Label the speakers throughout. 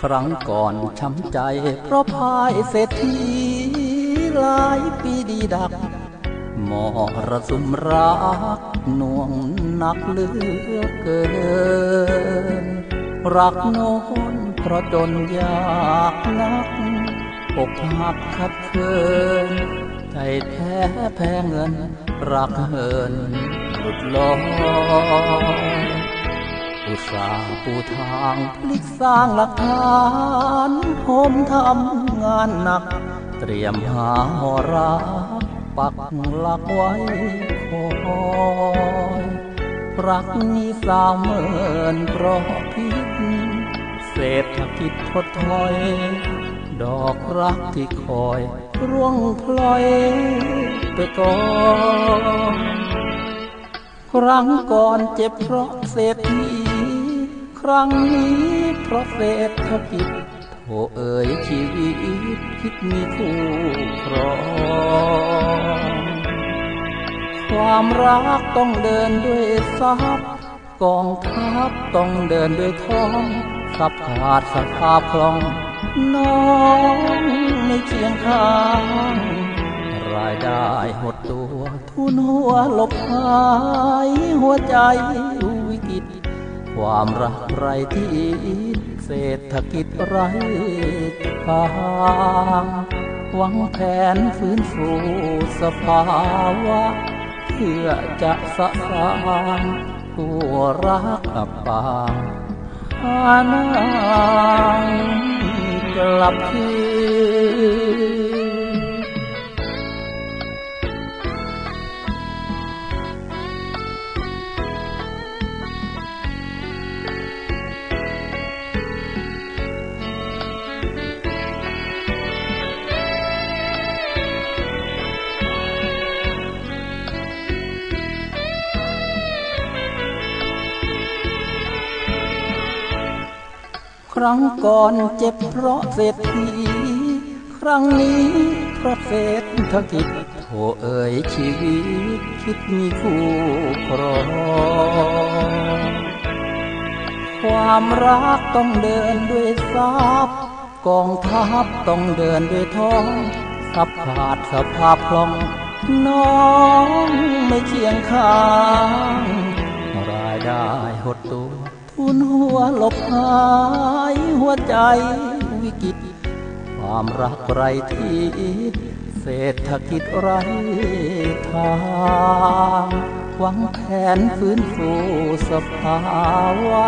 Speaker 1: ครั้งก่อนช้ำใจ เพราะพายเศรษฐีหลายปีดีดักมรสุมรักหน่วงหนักเลือเกิน รักโน้นเพราะจนยากนักอกหักขัดเคินใจแท้แพ้เงิน รักเหินหลุดลอย อุตสาห์ปูทางพลิกสร้างหลักฐานผมทำงานหนัก เตรียมหาหอรักปักหลักไว้คอยรักนี้สาวเมินเพราะพิษเศรษฐกิจทดถอย ดอกรักที่คอยร่วงพลอยไปก่อนครั้งก่อนเจ็บเพราะเศรษฐี ครั้งนี้เพราะเศรษฐกิจโถเอ๋ยชีวิตคิดมีคู่ครอง ความรักต้องเดินด้วยทรัพย์กองทัพต้องเดินด้วยท้องทรัพย์ขาดสภาพคล่อง น้องไม่เคียงข้างรายได้หดตัว ทุนหัวหลบหาย หัวใจวิกฤต ความรักไรที่เศรษฐกิจไรทางหวังแผนฟื้นฟูสภาวะ เพื่อจะสะสางผู้รักอับปางหานางกลับคื ครั้งก่อนเจ็บเพราะเศรษฐีครั้งนี้เพราะเศรษฐกิจโถเอ่ยชีวิตคิดมีคู่ครองความรักต้องเดินด้วยทรัพย์กองทัพต้องเดินด้วยท้องทรัพย์ขาดสภาพคล่อง น้องไม่เคียงข้าง ได้หดตัวทุนหัวหลบหายหัวใจวิกฤตความรักไรที่เศรษฐกิจไรทางหวังแผนฟื้นฟูสภาวะ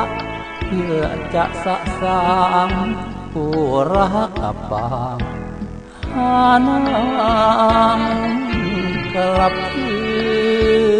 Speaker 1: เพื่อจะสะสางผู้รักอับปางหานางกลับคืน